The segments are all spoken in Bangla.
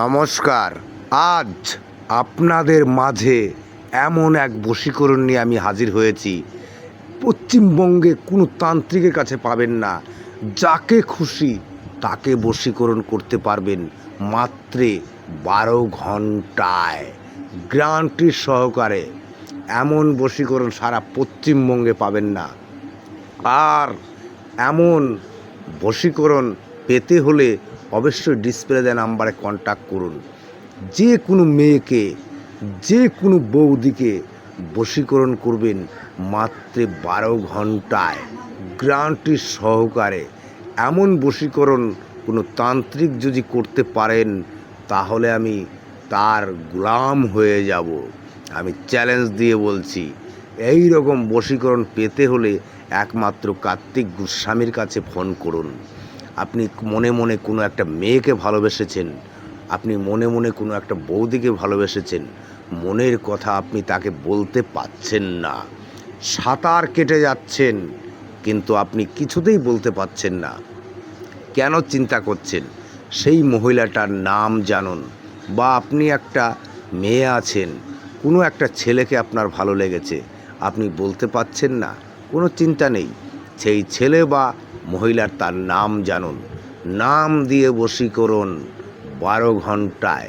নমস্কার। আজ আপনাদের মাঝে এমন এক বশীকরণ নিয়ে আমি হাজির হয়েছি। পশ্চিমবঙ্গে কোনো তান্ত্রিকের কাছে পাবেন না। যাকে খুশি তাকে বশীকরণ করতে পারবেন মাত্রে বারো ঘন্টায় গ্রান্টি সহকারে এমন বশীকরণ সারা পশ্চিমবঙ্গে পাবেন না। আর এমন বশীকরণ পেতে হলে অবশ্যই ডিসপ্লে দেওয়া নাম্বারে কন্ট্যাক্ট করুন। যে কোনো মেয়েকে, যে কোনো বৌদিকে বশীকরণ করবেন মাত্র বারো ঘন্টায়। গ্রান্টি সহকারে। এমন বশীকরণ কোনো তান্ত্রিক যদি করতে পারেন, তাহলে আমি তার গোলাম হয়ে যাব। আমি চ্যালেঞ্জ দিয়ে বলছি এই রকম বশীকরণ পেতে হলে একমাত্র কার্তিক গোস্বামীর কাছে ফোন করুন। আপনি মনে মনে কোনো একটা মেয়েকে ভালোবেসেছেন, আপনি মনে মনে কোনো একটা বৌদিকে ভালোবেসেছেন, মনের কথা আপনি তাকে বলতে পাচ্ছেন না। সাঁতার কেটে যাচ্ছেন, কিন্তু আপনি কিছুতেই বলতে পাচ্ছেন না। কেন চিন্তা করছেন? সেই মহিলাটার নাম জানুন বা আপনি একটা মেয়ে আছেন, কোনো একটা ছেলেকে আপনার ভালো লেগেছে, আপনি বলতে পাচ্ছেন না, কোনো চিন্তা নেই। সেই ছেলে বা মহিলার তার নাম জানুন। নাম দিয়ে বশীকরণ বারো ঘন্টায়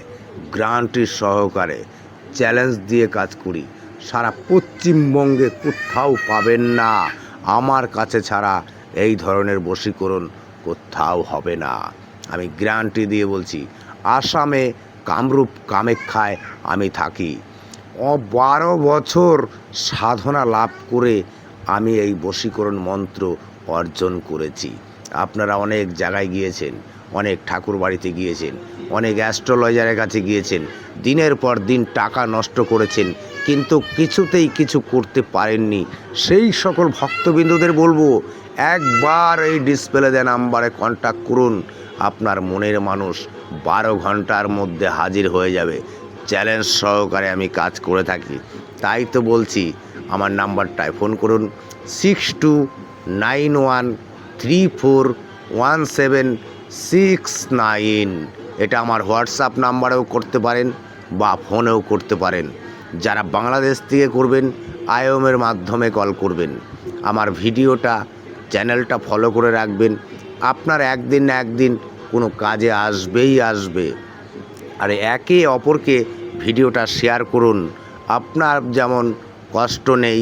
গ্রান্টির সহকারে চ্যালেঞ্জ দিয়ে কাজ করি। সারা পশ্চিমবঙ্গে কোথাও পাবেন না। আমার কাছে ছাড়া এই ধরনের বশীকরণ কোথাও হবে না। আমি গ্যারান্টি দিয়ে বলছি, আসামে কামরূপ কামেক্ষায় আমি থাকি। বারো বছর সাধনা লাভ করে আমি এই বশীকরণ মন্ত্র অর্জন করেছি। আপনারা অনেক জায়গায় গিয়েছেন, অনেক ঠাকুর বাড়িতে গিয়েছেন, অনেক অ্যাস্ট্রোলজারের কাছে গিয়েছেন, দিনের পর দিন টাকা নষ্ট করেছেন, কিন্তু কিছুতেই কিছু করতে পারেননি। সেই সকল ভক্তবিন্দুদের বলব, একবার এই ডিসপ্লে দেওয়া নাম্বারে কন্ট্যাক্ট করুন, আপনার মনের মানুষ বারো ঘণ্টার মধ্যে হাজির হয়ে যাবে। চ্যালেঞ্জ সহকারে আমি কাজ করে থাকি। তাই তো বলছি আমার নাম্বারটায় ফোন করুন। Six two nine one three four one seven six nine. এটা আমার হোয়াটসঅ্যাপ নাম্বারেও করতে পারেন বা ফোনেও করতে পারেন। যারা বাংলাদেশ থেকে করবেন আইএমের মাধ্যমে কল করবেন। আমার ভিডিওটা, চ্যানেলটা ফলো করে রাখবেন। আপনার একদিন না একদিন কোনো কাজে আসবেই আসবে। আর একে অপরকে ভিডিওটা শেয়ার করুন। আপনার যেমন কষ্ট নেই,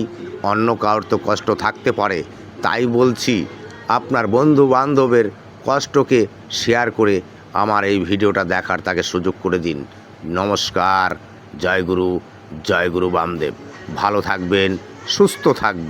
অন্য কারোর তো কষ্ট থাকতে পারে। তাই বলছি, আপনার বন্ধু বান্ধবের কষ্টকে শেয়ার করে আমার এই ভিডিওটা দেখার তাকে সুযোগ করে দিন। নমস্কার, জয় গুরু জয় গুরু বামদেব। ভালো থাকবেন, সুস্থ থাকবেন।